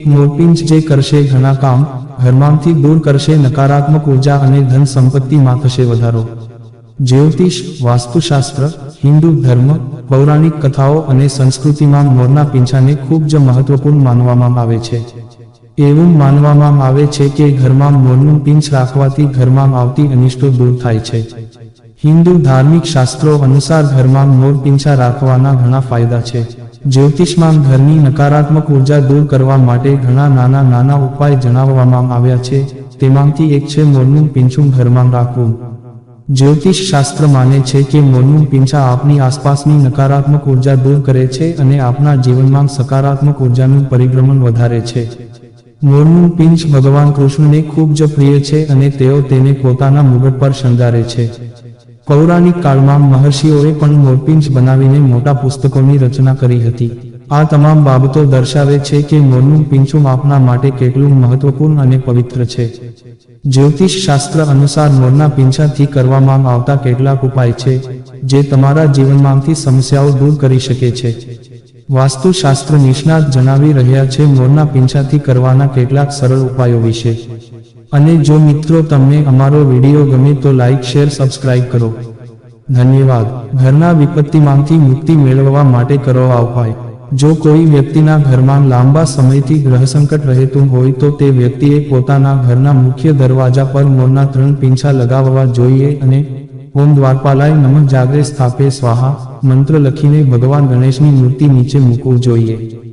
મોરપિંચ જે કરશે ઘણા કામ, ઘરમાંથી દૂર કરશે નકારાત્મક ઊર્જા અને ધન સંપત્તિમાં થશે વધારો. જ્યોતિષ, વાસ્તુશાસ્ત્ર, હિન્દુ ધર્મ, પૌરાણિક કથાઓ અને સંસ્કૃતિમાં મોરના પીંછાને ખૂબ જ મહત્વપૂર્ણ માનવામાં આવે છે. એવું માનવામાં આવે છે કે ઘરમાં મોરનું પીંછ રાખવાથી ઘરમાં આવતી અનિષ્ટો દૂર થાય છે. હિન્દુ ધાર્મિક શાસ્ત્રો અનુસાર ઘરમાં મોર પીંછા રાખવાના ઘણા ફાયદા છે. જ્યોતિષમાં ઘરની નકારાત્મક ઊર્જા દૂર કરવા માટે ઘણા નાના નાના ઉપાય જણાવવામાં આવ્યા છે. તેમાંથી એક છે મોરનું પીંછું ઘરમાં રાખવું. જ્યોતિષ શાસ્ત્ર માને છે કે મોરનું પીંછા આપની આસપાસની નકારાત્મક ઊર્જા દૂર કરે છે અને આપના જીવનમાં સકારાત્મક ઉર્જાનું પરિભ્રમણ વધારે છે. મોરનું પીંછ ભગવાન કૃષ્ણને ખૂબ જ પ્રિય છે અને તેઓ તેને પોતાના મુગટ પર શણગારે છે. પૌરાણિક કાળમાં મહર્ષિઓએ પણ મોરપિંચ બનાવીને મોટા પુસ્તકોની રચના કરી હતી. આ તમામ બાબતો દર્શાવે છે કે મોરનું પિંચું આપના માટે કેટલું મહત્વપૂર્ણ અને પવિત્ર છે. જ્યોતિષ શાસ્ત્ર અનુસાર મોરના પીંછાથી કરવામાં આવતા કેટલાક ઉપાય છે, જે તમારા જીવનમાંથી સમસ્યાઓ દૂર કરી શકે છે. વાસ્તુશાસ્ત્ર નિષ્ણાત જણાવી રહ્યા છે મોરના પીંછાથી કરવાના કેટલાક સરળ ઉપાયો વિશે. અને જો મિત્રો તમને અમારો વીડિયો ગમે તો લાઇક શેર સબસ્ક્રાઇબ કરો. ધન્યવાદ. ઘરના વિપત્તિમાંથી મુક્તિ મેળવવા માટે કરો આ જો કોઈ વ્યક્તિના ઘરમાં લાંબા સમયથી ગ્રહસંકટ રહેતું હોય તો તે વ્યક્તિએ પોતાના ઘરના મુખ્ય દરવાજા પર મોરના ત્રણ પીંછા લગાવવા જોઈએ અને ઓમ દ્વારપાલાય નમઃ જાગરે સ્થાપે સ્વાહા મંત્ર લખીને ભગવાન ગણેશની મૂર્તિ નીચે મૂકવું જોઈએ.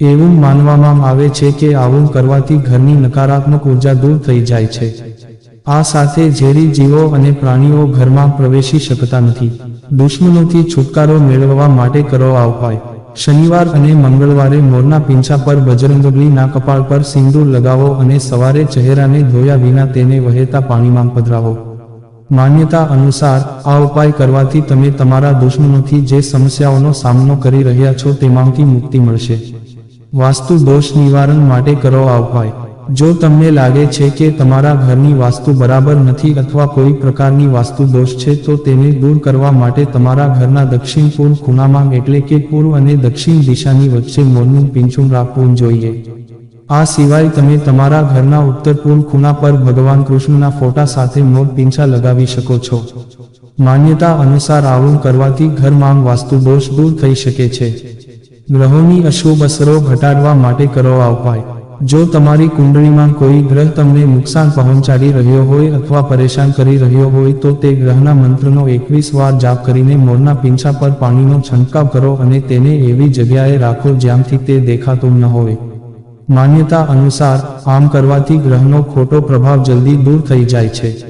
એવું માનવામાં આવે છે કે આવું કરવાથી ઘરની નકારાત્મક ઊર્જા દૂર થઈ જાય છે. આ સાથે ઝેરી જીવો અને પ્રાણીઓ ઘરમાં પ્રવેશી શકતા નથી. દુશ્મનોથી છુટકારો મેળવવા માટે કરો આ શનિવાર અને મંગળવારે મોરના પીંછા પર બજરંગબલીના કપાળ પર સિંદૂર લગાવો અને સવારે ચહેરાને ધોયા વિના તેને વહેતા પાણીમાં પધરાવો. માન્યતા અનુસાર આ ઉપાય કરવાથી તમે તમારા દુશ્મનોથી જે સમસ્યાઓનો સામનો કરી રહ્યા છો તેમાંથી મુક્તિ મળશે. વાસ્તુ દોષ નિવારણ માટે કરો આ જો તમને લાગે છે કે તમારા ઘરની વાસ્તુ બરાબર નથી અથવા કોઈ પ્રકારની વાસ્તુ દોષ છે, તો તેને દૂર કરવા માટે તમારા ઘરના દક્ષિણ પૂર્વ ખૂણામાં એટલે કે પૂર્વ અને દક્ષિણ દિશાની વચ્ચે મોરનું પીંછું રાખવું જોઈએ. આ સિવાય તમે તમારા ઘરના ઉત્તર પૂર્વ ખૂણા પર ભગવાન કૃષ્ણના ફોટા સાથે મોર પીંછા લગાવી શકો છો. માન્યતા અનુસાર આવું કરવાથી ઘરમાં વાસ્તુ દોષ દૂર થઈ શકે છે. ગ્રહોની અશુભ અસરો ઘટાડવા માટે કરો આ ઉપાય. જો તમારી કુંડળીમાં કોઈ ગ્રહ તમને નુકસાન પહોંચાડી રહ્યો હોય અથવા પરેશાન કરી રહ્યો હોય તો તે ગ્રહના મંત્રનો એકવીસ વાર જાપ કરીને મોરના પીંછા પર પાણીનો છંટકાવ કરો અને તેને એવી જગ્યાએ રાખો જ્યાંથી તે દેખાતું ન હોય. માન્યતા અનુસાર આમ કરવાથી ગ્રહનો ખોટો પ્રભાવ જલ્દી દૂર થઈ જાય છે.